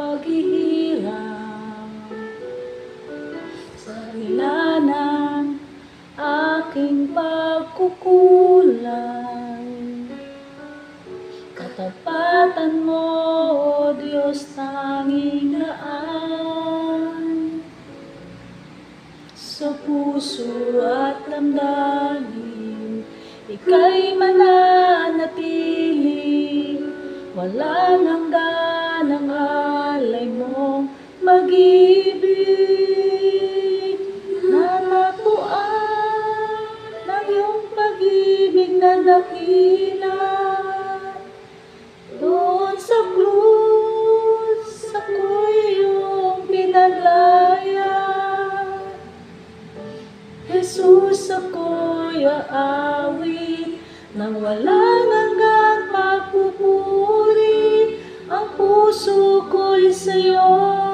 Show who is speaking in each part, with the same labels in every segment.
Speaker 1: paghihirap sa kabila ng aking pagkukulang. Katapatan mo, O Diyos, tanging daan Sa puso at damdamin Ika'y mananatili. Walang hanggan aawit nang walang hanggang magpupuri. Ang puso ko'y sa'yo.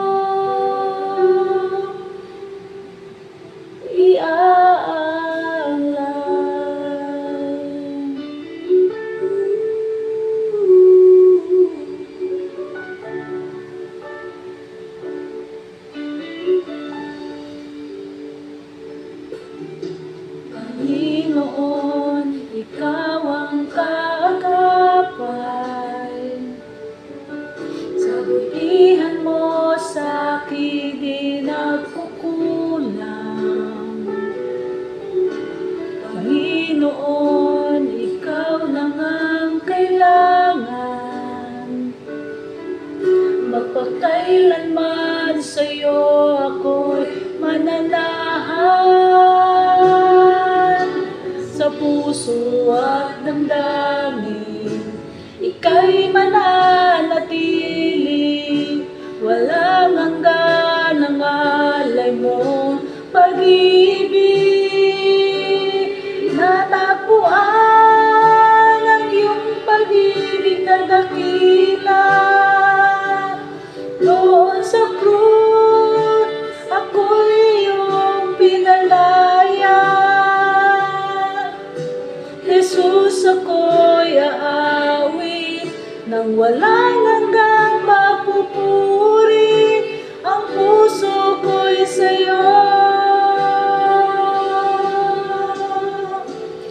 Speaker 1: Magpakailanman sa'yo ako'y mananahan sa puso at damdamin. Walang hanggang mapupuri. Ang puso ko'y sa'yo.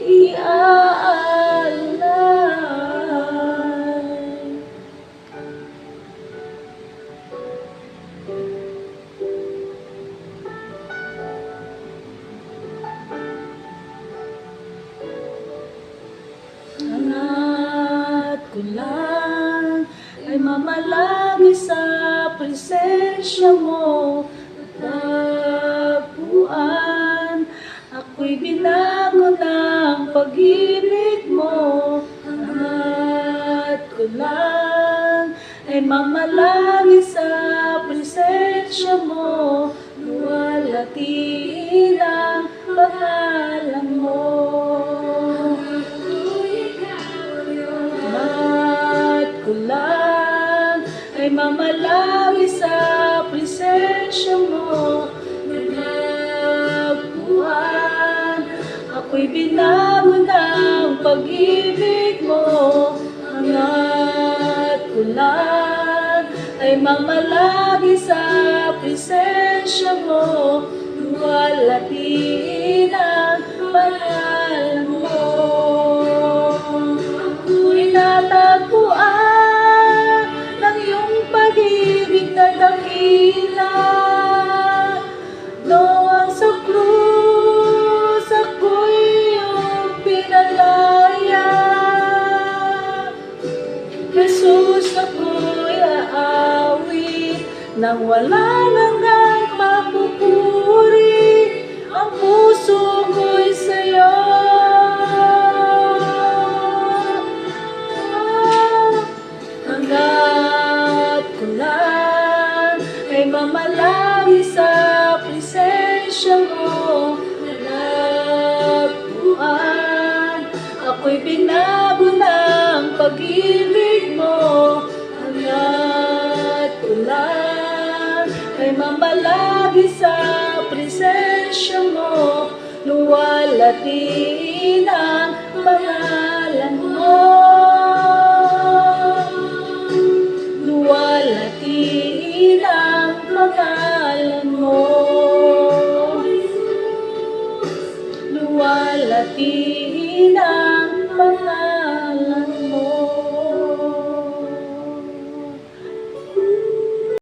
Speaker 1: Iaalay. Mamalagi sa presensya mo Tagpuan, ako'y binago ng pag-ibig mo. Hangat ko lang ay mamalagi sa presensya mo. Luwalhatiin ang pangalan ay mamalagi sa presensya mo Luwalhatiin ang pangalan mo Ako'y natagpuan ng iyong pag-ibig na dakila. Doon sa krus, ako'y iyong pinalaya. Jesus, ako'y nang wala hanggang mapupuri. Ang puso ko'y sa'yo. Hanggat ko lang ay mamalagi sa presensya mo. Pagdating ang pangalan mo. Luwalatiin ang pangalan mo. Luwalatiin ang pangalan